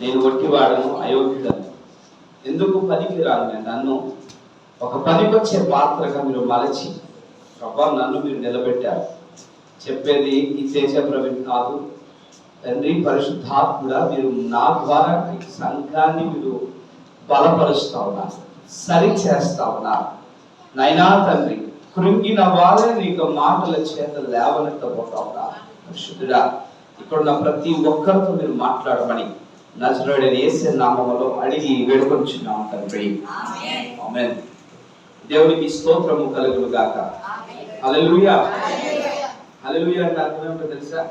నేను ఒట్టివాడను అయోగ్యుడను. ఎందుకు పనికి రాను నేను? నన్ను ఒక పనికొచ్చే పాత్రగా మీరు మలచి ప్రభా నన్ను మీరు నిలబెట్టారు. చెప్పేది ఈ చేసే ప్రవీణ్ కాదు. తండ్రి పరిశుద్ధాత్ముడా మీరు నా ద్వారా ఈ సంఘాన్ని మీరు బలపరుస్తా ఉన్నారు సరి చేస్తా ఉన్నారు. నైనా తండ్రి కృంగిన వాళ్ళని నీకు మాటల చేత లేవనెత్తపోతా ఉన్నారు. పరిశుద్ధుడా ఇక్కడున్న ప్రతి ఒక్కరితో మీరు మాట్లాడమని నజరుడని వేసే నామములో అడిగి వేడుకొచ్చున్నాం తండ్రి ఆమేన్. దేవునికి స్తోత్రము కలుగును గాక. హల్లెలూయా. హల్లెలూయా. అంటే అర్థం ఏంటో తెలుసా?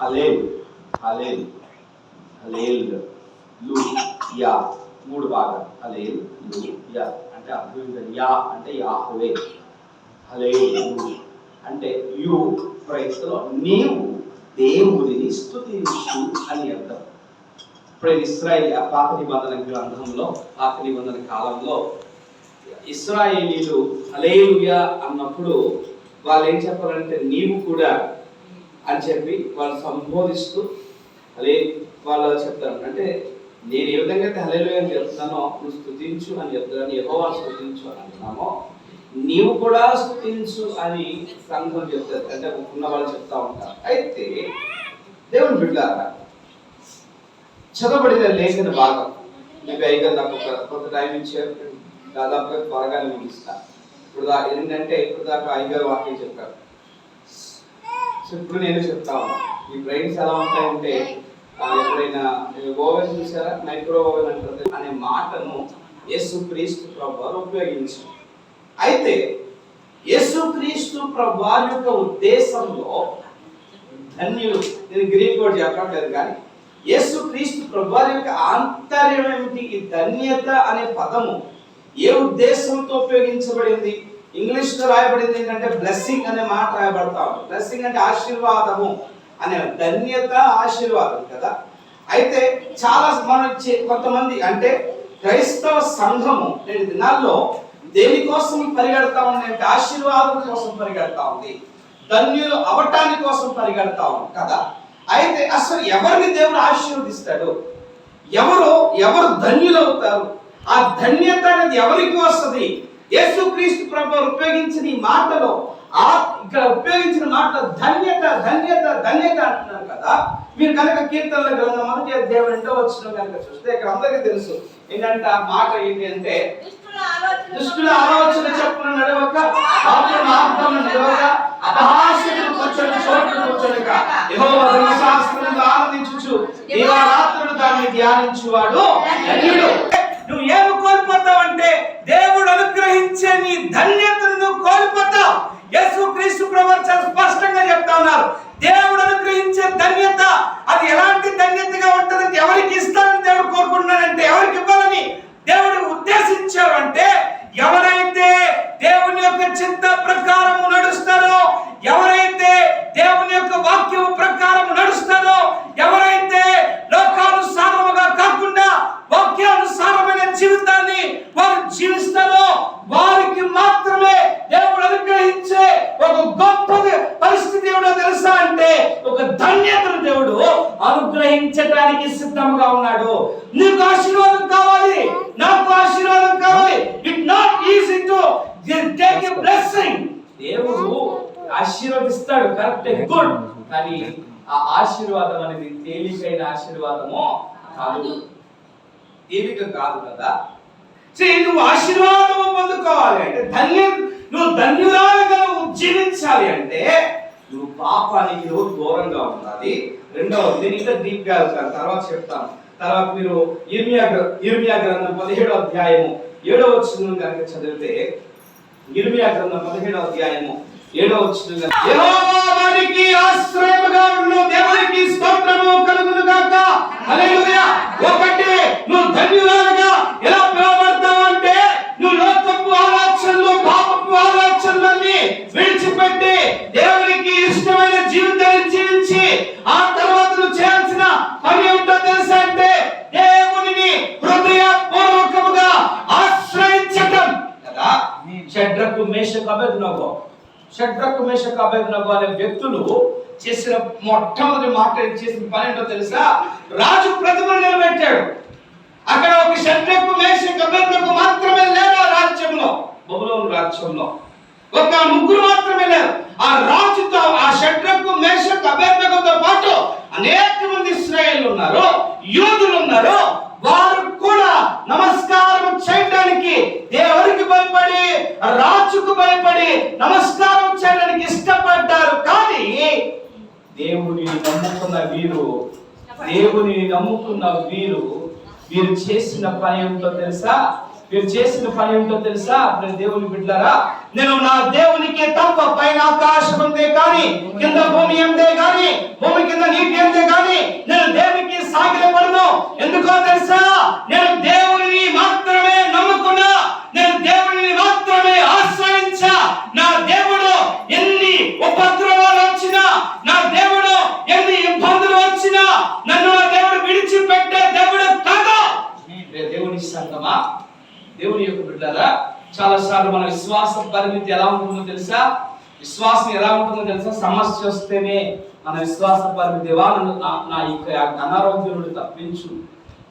హలేల్ హలేల్ హలేల్లు యా మూడు భాగాలు. హలేల్లు యా అంటే అర్థం ఏంటంటే యా అంటే యాహవే. హలేల్లు అంటే యు. ప్రయత్నంలో నీవు దేవుడిని స్థుతించు అని అర్థం. ఇప్పుడు ఇస్రాయేల్ ఆ పాత నిబంధన గ్రంథంలో పాత నిబంధన కాలంలో ఇస్రాయేలీలు హలేలుయా అన్నప్పుడు వాళ్ళు ఏం చెప్పాలంటే నీవు కూడా అని చెప్పి వాళ్ళు సంబోధిస్తూ అలే వాళ్ళు చెప్తారు. అంటే నేను ఏ విధంగా అయితే హలేలు అని చెప్తానో నువ్వు స్థుతించు అని చెప్తున్నాను యెహోవా స్థుతించు అని అంటున్నామో నీవు కూడా స్థుతించు అని సంఘం చెప్తారు. అంటే ఉన్న వాళ్ళు చెప్తా ఉంటారు. అయితే దేవుని బిడ్డారా చదవబడిన లేఖన భాగం. మీకు అయితే నాకు ఒక కొంత టైం ఇచ్చారు. దాదాపుగా త్వరగా ముగిస్తా. ఇప్పుడు దా ఏంటంటే ఇప్పుడు దాకా ఐగారు వాక్యం చెప్పారు. ఇప్పుడు నేను చెప్తా ఈ బ్రెయిన్స్ ఎలా ఉంటాయంటే ఎప్పుడైనా ఓవెన్ చూసారా? మైక్రో ఓవెన్ అంటారు. అనే మాటను యేసు క్రీస్తు ప్రభు ఉపయోగించారు. అయితే యేసుక్రీస్తు క్రీస్తు యొక్క ఉద్దేశంలో ధన్యులు నేను గ్రీక్ వర్డ్ చెప్పట్లేదు కానీ యేసుక్రీస్తు క్రీస్తు యొక్క ఆంతర్యం ఏమిటి? ఈ ధన్యత అనే పదము ఏ ఉద్దేశంతో ఉపయోగించబడింది? ఇంగ్లీష్లో రాయబడింది ఏంటంటే బ్లెస్సింగ్ అనే మాట రాయబడతా ఉంది. బ్లెస్సింగ్ అంటే ఆశీర్వాదము అనే ధన్యత ఆశీర్వాదం కదా? అయితే చాలా మనం కొంతమంది అంటే క్రైస్తవ సంఘము నేటి దినాల్లో దేనికోసం పరిగెడతా ఉంది అంటే ఆశీర్వాదం కోసం పరిగెడతా ఉంది. ధన్యులు అవటాని కోసం పరిగెడతా ఉంది కదా. అయితే అసలు ఎవరిని దేవుడు ఆశీర్వదిస్తాడు? ఎవరు ఎవరు ధన్యులు అవుతారు? ఆ ధన్యత అనేది ఎవరికి వస్తుంది? యేసుక్రీస్తు ప్రభు ఉపయోగించిన ఈ మాటలో ఆ ఇక్కడ ఉపయోగించిన మాట ధన్యత ధన్యత ధన్యత అంటున్నారు కదా. మీరు కనుక కీర్తనల గ్రంథం మొదటి అధ్యాయం రెండో వచ్చిన కనుక చూస్తే ఇక్కడ అందరికీ తెలుసు. ఏంటంటే ఆ మాట ఏంటి అంటే దుష్టుల ఆలోచన చెప్పున నడవక పాపుల మార్గమున నిలవక అపహాస్యులు కూర్చొని చోట్ల కూర్చొనక యెహోవా ధర్మశాస్త్రమును ఆనందించుచు దివారాత్రులు దాన్ని ధ్యానించువాడు ధన్యుడు. నువ్వు ఏమి కోల్పోతావంటే దేవుడు అనుగ్రహించే నీ ధన్యతను నువ్వు కోల్పోతావు. యేసు క్రీస్తు ప్రభు చాలా స్పష్టంగా చెప్తా ఉన్నారు దేవుడు అనుగ్రహించే ధన్యత అది ఎలాంటి ధన్యతగా ఉంటుందంటే ఎవరికి ఇస్తానని దేవుడు కోరుకుంటున్నాడంటే ఎవరికి ఇవ్వాలని దేవుడు ఉద్దేశించాడంటే ఎవరైతే దేవుని యొక్క చింత ప్రకారం నడుస్తారో ఎవరైతే దేవుని యొక్క వాక్యం ప్రకారం నడుస్తారో ఎవరైతే లోకానుసారముగా కాకుండా వాక్యానుసారమైన జీవితాన్ని వారు జీవిస్తారో వారికి మాత్రమే దేవుడు అనుగ్రహించే ఒక గొప్ప పరిస్థితి ఏమిటో తెలుసా అంటే ఒక ధన్యతను దేవుడు అనుగ్రహించడానికి సిద్ధంగా ఉన్నాడు. నీకు ఆశీర్వాదం కావాలి. నాకు ఆశీర్వాదం కావాలి. It not easy to take a blessing దేవుడు ఆశీర్వదిస్తాడు. కరెక్ట్ గుడ్ కానీ ఆ ఆశీర్వాదం అనేది తేలికైన ఆశీర్వాదము కాదు. తేలిక కాదు కదా? సే నువ్వు ఆశీర్వాదం పొందుకోవాలి అంటే ధన్య నువ్వు ధన్యురాలుగా నువ్వు జీవించాలి అంటే పాపానికి నువ్వు దూరంగా ఉండాలి రెండవది నేను ఇంకా దీప్గా వెళ్తాను తర్వాత చెప్తాను. తర్వాత మీరు ఇర్మియా ఇర్మియా గ్రంథం పదిహేడో అధ్యాయము ఏడో వచ్చిన కనుక చదివితే ఇర్మియా గ్రంథం పదిహేడో అధ్యాయము ఏడో వచ్చిన యెహోవా ఆశ్రయముగా ఉండు దేవునికి స్తోత్రము కలుగును గాక హల్లెలూయా. ఒకటి నువ్వు ధన్యురాలుగా ఎలా మేషకు అభెజ్ఞగో షడ్రకు మేషకు అభెజ్ఞగో అనే వ్యక్తులు చేసిన మొట్టమొదటి మాట చేసిన పని ఏంటో తెలుసా? రాజు ప్రతిమ నిలబెట్టాడు. అక్కడ ఒక షడ్రకు మేష అభ్యర్థనకు మాత్రమే లేదు రాజ్యంలో? బబులోను రాజ్యంలో. ఒక ముగ్గురు మాత్రమే లేరు ఆ రాజుతో ఆ షడ్రకు మేష గబ్బెలతో పాటు అనేక మంది ఇస్రాయేల్ ఉన్నారు యూదులు ఉన్నారు వారు కూడా నమస్కారం చేయడానికి దేవునికి భయపడి రాజుకు భయపడి నమస్కారం చేయడానికి ఇష్టపడ్డారు. కానీ దేవుని నమ్ముకున్న వీరు దేవుని నమ్ముకున్న వీరు వీరు చేసిన పని ఏమిటో తెలుసా? వీరు చేసిన పని ఏమిటో తెలుసా? నేను దేవుని బిడ్డారా నేను నా దేవునికి తప్ప పైన ఆకాశం ఉందే కానీ కింద భూమి ఎందే కానీ భూమి కింద నీటి ఎందే కానీ నేను దేవునికి సాగిలపడను. ఎందుకో తెలుసా? నేను దేవుని మాత్రమే నమ్ముకున్నా నేను దేవుని మాత్రమే ఆశ్రయించా నా దేవుడు ఎన్ని ఉపద్రవాలు వచ్చినా నా దేవుడు ఎన్ని ఇబ్బందులు వచ్చినా నన్ను నా దేవుడు విడిచిపెట్టే దేవుడు కాదు ప్రియ దేవుని సంగమా దేవుని యొక్క బిడ్డారా కొన్నిసార్లు మన విశ్వాస పరిమితి ఎలా ఉంటుందో తెలుసా? విశ్వాసం ఎలా ఉంటుందో తెలుసా? సమస్య వస్తేనే మన విశ్వాస పరిమితి దేవా నా- యొక్క అనారోగ్యం నుండి తప్పించు.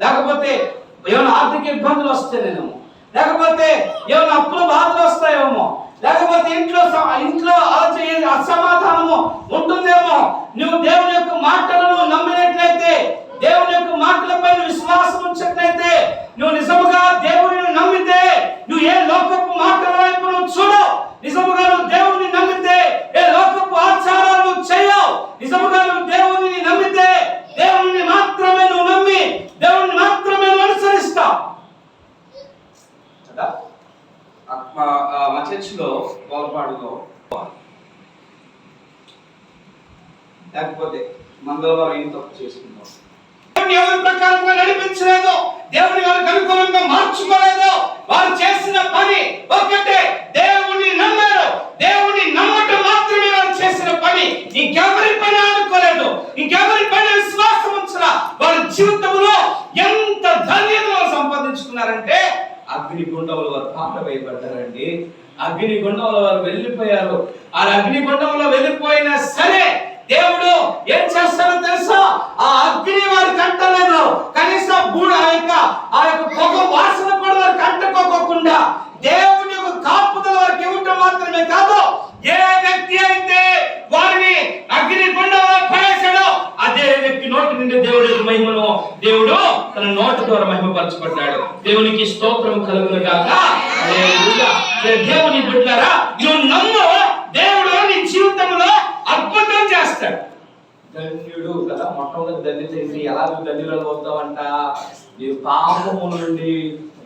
లేకపోతే ఏమైనా ఆర్థిక ఇబ్బందులు వస్తేనేమో. లేకపోతే ఏమైనా అప్పుల బాధలు వస్తాయేమో. లేకపోతే ఇంట్లో ఇంట్లో ఆలోచన అసమాధానము ఉంటుందేమో. నువ్వు దేవుని యొక్క మాటలను నమ్మినట్లయితే దేవుని యొక్క మాటలపై నువ్వు విశ్వాసం ఉంచినట్లయితే నువ్వు నిజముగా దేవుని నమ్మితే నువ్వు ఏ లోకపు మాటల వైపు నువ్వు చూడవు. నిజముగా నువ్వు దేవుని నమ్మితే ఏ లోకపు ఆచారాలు చేయవు. నిజముగా నువ్వు దేవుని నమ్మితే దేవుని మాత్రమే నువ్వు నమ్మి దేవుని మాత్రమే నువ్వు అనుసరిస్తావు కదా ఆ- మా- ఆ మా చర్చిలో గోలపాడులో లేకపోతే మంగళవారం ఏం తప్పు చేసుకుంటాం దేవుని ఎవరి ప్రకారంగా నడిపించలేదు దేవుని వారికి అనుకూలంగా మార్చుకోలేదు వారు చేసిన పని ఒకటే దేవుని నమ్మారు దేవుని నమ్మటం మాత్రమే వారు చేసిన పని ఇంకెవరి పని అనుకోలేదు ఇంకెవరి పని విశ్వాసం ఉంచరా వారి జీవితంలో ఎంత ధన్యత వారు సంపాదించుకున్నారంటే అగ్ని గుండంలో వారు పాట వేయబడ్డారండి అగ్ని గుండంలో వారు వెళ్ళిపోయారు. ఆ అగ్ని గుండంలో వెళ్ళిపోయినా సరే దేవుడు ఏం చేస్తాడో తెలుసా? ఆ అగ్ని వారు కట్టలేదు. కనీసం బూడ ఆ యొక్క ఆ యొక్క పొగ వాసన కూడా వారు కట్టుకోకుండా దేవుని యొక్క కాపుదల వారికి ఇవ్వటం మాత్రమే కాదు ఏ వ్యక్తి అయితే వారిని అగ్ని గుండంలో అదే వ్యక్తి నోటి నుండి దేవుడు మహిమను దేవుడు తన నోటి ద్వారా మహిమపరచబడ్డాడు. దేవునికి స్తోత్రం కలుగును గాక. దేవుని బిడ్డారా నువ్వు నమ్ము దేవుడు నీ జీవితంలో అద్భుతం చేస్తాడు. ధన్యుడు కదా మొట్టమొదటి ధన్యత ఏంటి ఎలా నువ్వు ధన్యురాలు అవుతావంట? నీ పాపము నుండి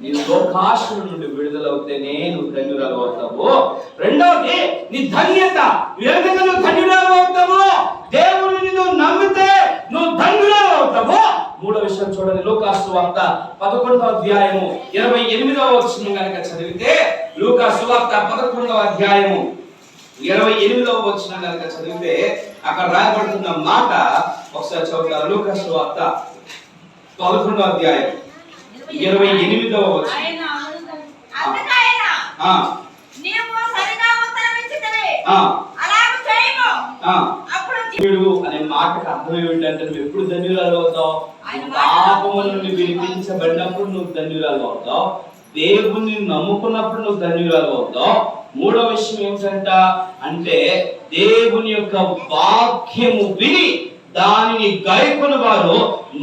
నీ లోకాశుల నుండి విడుదలవుతేనే నువ్వు ధన్యురాలు అవుతావు. రెండవది నీ ధన్యత. ఏ విధంగా నువ్వు ధన్యురాలు అవుతావు? దేవుడు నువ్వు నమ్మితే నువ్వు ధన్యురాలు అవుతావు? మూడో విషయం చూడండి లూకాసు వార్త పదకొండవ అధ్యాయము ఇరవై ఎనిమిదవ వచ్చిన కనుక చదివితే లూకాసు వార్త పదకొండవ అధ్యాయము ఇరవై ఎనిమిదవ వచ్చిన కనుక చదివితే అక్కడ రాయబడుతున్న మాట ఒకసారి చదువుతారు? లూకాసు వార్త పదకొండవ అధ్యాయం ఇరవై ఎనిమిదవ వచ్చిన నీవు సరిగా ఉత్తరమిచ్చితివి. ఆ, అలాగు చేయము. ధన్యుడు అనే మాటకు అర్థం ఏమిటంటే నువ్వు ఎప్పుడు ధన్యురాలు అవుతావు? పాపము నుండి విడిపించబడినప్పుడు నువ్వు ధన్యురాలు అవుతావు. దేవుణ్ణి నమ్ముకున్నప్పుడు నువ్వు ధన్యురాలు అవుతావు. మూడో విషయం ఏమిటంట అంటే దేవుని యొక్క వాక్యము విని దానిని గైకొని వారు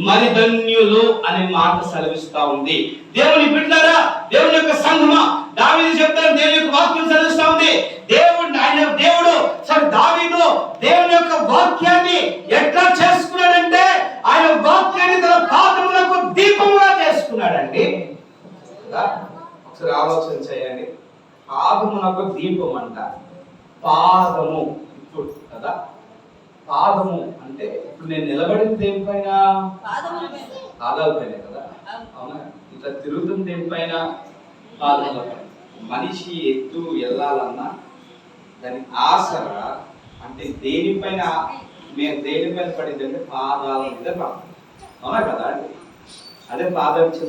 మరి ధన్యులు అనే మాట సెలవిస్తా ఉంది. దేవుని బిడ్డారా దేవుని యొక్క సంఘమా? దావీదు చెప్తారు దేవుని యొక్క వాక్యం సెలవిస్తా ఉంది దేవుడు ఆయన దేవుడు సరే దావీదు దేవుని యొక్క వాక్యాన్ని ఎట్లా చేసుకున్నాడంటే ఆయన వాక్యాన్ని తన పాదములకు దీపముగా చేసుకున్నాడండి. కదా? ఒకసారి ఆలోచన చేయండి. పాదమునకు దీపం అంట. పాదము. ఇప్పుడు కదా? పాదము అంటే ఇప్పుడు నేను నిలబడిన దేనిపైన పాదముల మీద. పాదాల పైన కదా? అవునా. ఇట్లా తిరుగుతున్న దేనిపైన పాదాల పైన. మనిషి ఎత్తు వెళ్ళాలన్నా దాని ఆసరా అంటే దేనిపైన మేము దేనిపైన పడింది అంటే పాదాల మీద అవునా కదా? అదే పాదించు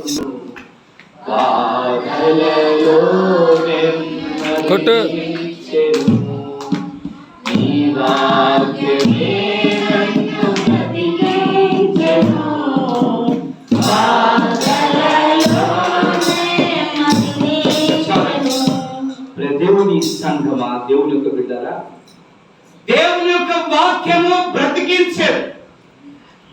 దేవుని సంఘమా దేవుని యొక్క బిడ్డారా? దేవుని యొక్క వాక్యము బ్రతికించేది.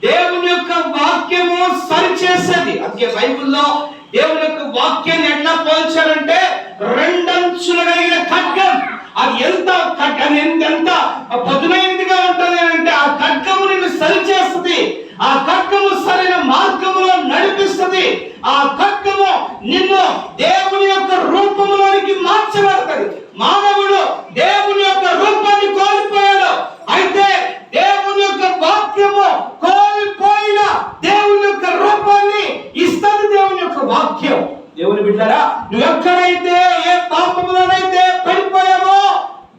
దేవుని యొక్క వాక్యము సరిచేసేది. అందుకే బైబిల్లో దేవుని యొక్క వాక్యాన్ని ఎట్లా పోల్చారంటే రెండంచులు కలిగిన ఖడ్గం. అది ఎంత ఖడ్గం ఎంత ఎంత పదునైనదిగా ఉంటుంది అంటే ఆ ఖడ్గము నిన్ను సరిచేస్తుంది. ఆ ఖడ్గము సరైన మార్గములో నడిపిస్తుంది. ఆ ఖడ్గము నిన్ను దేవుని యొక్క రూపంలోనికి మార్చబడుతుంది. మానవుడు దేవుని యొక్క రూపాన్ని కోల్పోయాడు. అయితే దేవుని యొక్క వాక్యము కోల్పోయిన దేవుని యొక్క రూపాన్ని ఇస్తుంది దేవుని యొక్క వాక్యం. దేవుని బిడ్డారా నువ్వు ఎక్కడైతే ఏ పాపములోనైతే పడిపోయావో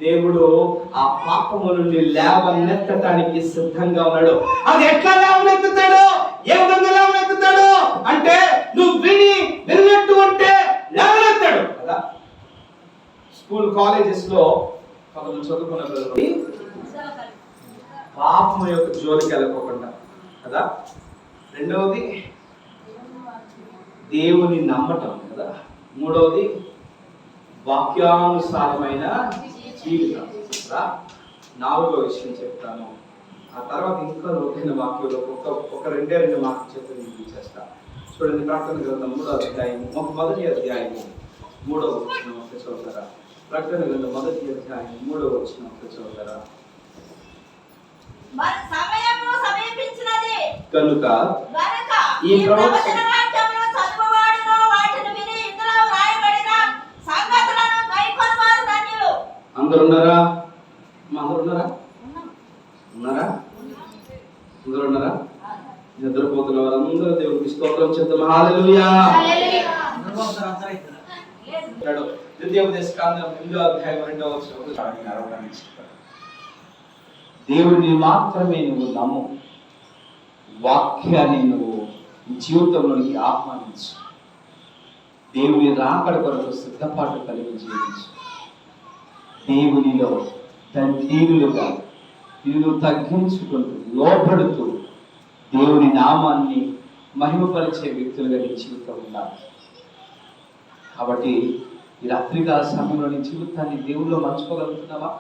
దేవుడు ఆ పాపము నుండి లేవనెత్తడానికి సిద్ధంగా ఉన్నాడు. అది ఎట్లా లేవనెత్తుతాడు? ఏ విధంగా లేవనెత్తుతాడు? అంటే నువ్వు విని విన్నట్టు ఉంటే లేవనెత్తాడు కదా. స్కూల్ కాలేజెస్లో కొంతమంది చదువుకున్న పిల్లలు పాపం యొక్క జోలికి వెళ్ళకోకుండా కదా? రెండవది దేవుని నమ్మటం కదా? మూడవది వాక్యానుసారమైన జీవితం కదా? నాలుగో విషయం చెప్తాను. ఆ తర్వాత ఇంకా లోతైన వాక్యంలో ఒక ఒక రెండే రెండు మాకు చెప్పి నేను చేస్తా చూడండి ప్రార్థన గ్రంథం మూడో అధ్యాయం ఒక మొదటి అధ్యాయము మూడో వచ్చిన ఒక చదువుతారా? ప్రకటన గ్రంథం మొదటి అధ్యాయం మూడో వచ్చిన సమీపించినది. కనుక ఈ ప్రవచన- అందరు ఉన్నారా అందరు ఉన్నారా ఉన్నారా అందరు ఉన్నారా? నిద్రపోతున్న వారందరూ దేవుడికి స్తోత్రం చెప్తాం హాలెలూయా. ద్వితీయోపదేశ కాండం ఎనిమిదో అధ్యాయం రెండో దేవుడిని మాత్రమే నువ్వు నమ్ము. వాక్యాన్ని నువ్వు జీవితంలోకి ఆహ్వానించు దేవుని రాకడ కొరకు సిద్ధపాటు కలిగి జీవించు. దేవునిలో తండ్రిలుగా నిన్ను తగ్గించుకుంటూ లోపడుతూ దేవుని నామాన్ని మహిమపరిచే వ్యక్తులుగా నీ జీవితం ఉండాలి. కాబట్టి ఈ రాత్రికాల సమయంలో నీ జీవితాన్ని దేవుల్లో మర్చిపోగలుగుతున్నావా